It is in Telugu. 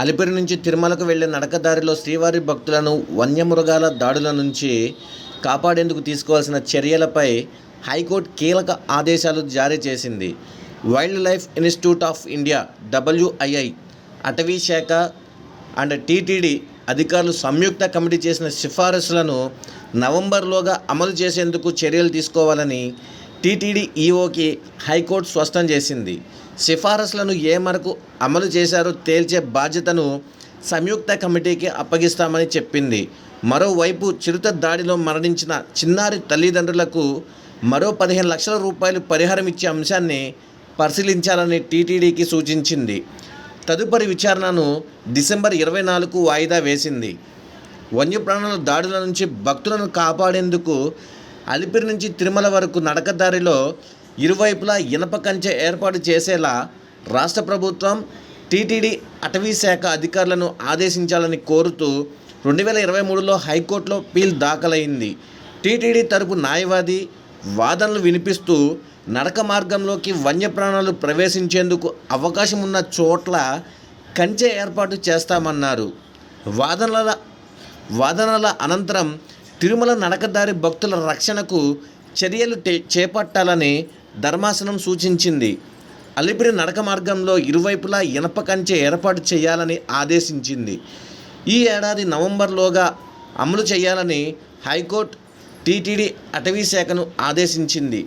అలిపిరి నుంచి తిరుమలకు వెళ్ళే నడకదారిలో శ్రీవారి భక్తులను వన్యమృగాల దాడుల నుంచి కాపాడేందుకు తీసుకోవాల్సిన చర్యలపై హైకోర్టు కీలక ఆదేశాలు జారీ చేసింది. Wildlife institute of India WII అటవీ శాఖ అండ్ టీటీడీ అధికారులు సంయుక్త కమిటీ చేసిన సిఫారసులను నవంబర్లోగా అమలు చేసేందుకు చర్యలు తీసుకోవాలని టీటీడీ ఈఓకి హైకోర్టు స్పష్టం చేసింది. సిఫారసులను ఏ మేరకు అమలు చేశారో తేల్చే బాధ్యతను సంయుక్త కమిటీకి అప్పగిస్తామని చెప్పింది. మరోవైపు చిరుత దాడిలో మరణించిన చిన్నారి తల్లిదండ్రులకు మరో పదిహేను లక్షల రూపాయలు పరిహారం ఇచ్చే అంశాన్ని పరిశీలించాలని టీటీడీకి సూచించింది. తదుపరి విచారణను డిసెంబర్ ఇరవై నాలుగు వాయిదా వేసింది. వన్యప్రాణుల దాడుల నుంచి భక్తులను కాపాడేందుకు అలిపిరి నుంచి తిరుమల వరకు నడకదారిలో ఇరువైపులా ఇనప కంచె ఏర్పాటు చేసేలా రాష్ట్ర ప్రభుత్వం టీటీడీ అటవీ శాఖ అధికారులను ఆదేశించాలని కోరుతూ రెండు వేల ఇరవై మూడులో హైకోర్టులో పీల్ దాఖలైంది. టీటీడీ తరపు న్యాయవాది వాదనలు వినిపిస్తూ నడక మార్గంలోకి వన్యప్రాణాలు ప్రవేశించేందుకు అవకాశం ఉన్న చోట్ల కంచె ఏర్పాటు చేస్తామన్నారు. వాదనల వాదనల అనంతరం తిరుమల నడకదారి భక్తుల రక్షణకు చర్యలు చేపట్టాలని ధర్మాసనం సూచించింది. అలిపిరి నడక మార్గంలో ఇరువైపులా ఇనప కంచె ఏర్పాటు చేయాలని ఆదేశించింది. ఈ ఏడాది నవంబర్లోగా అమలు చేయాలని హైకోర్టు టీటీడీ అటవీ శాఖను ఆదేశించింది.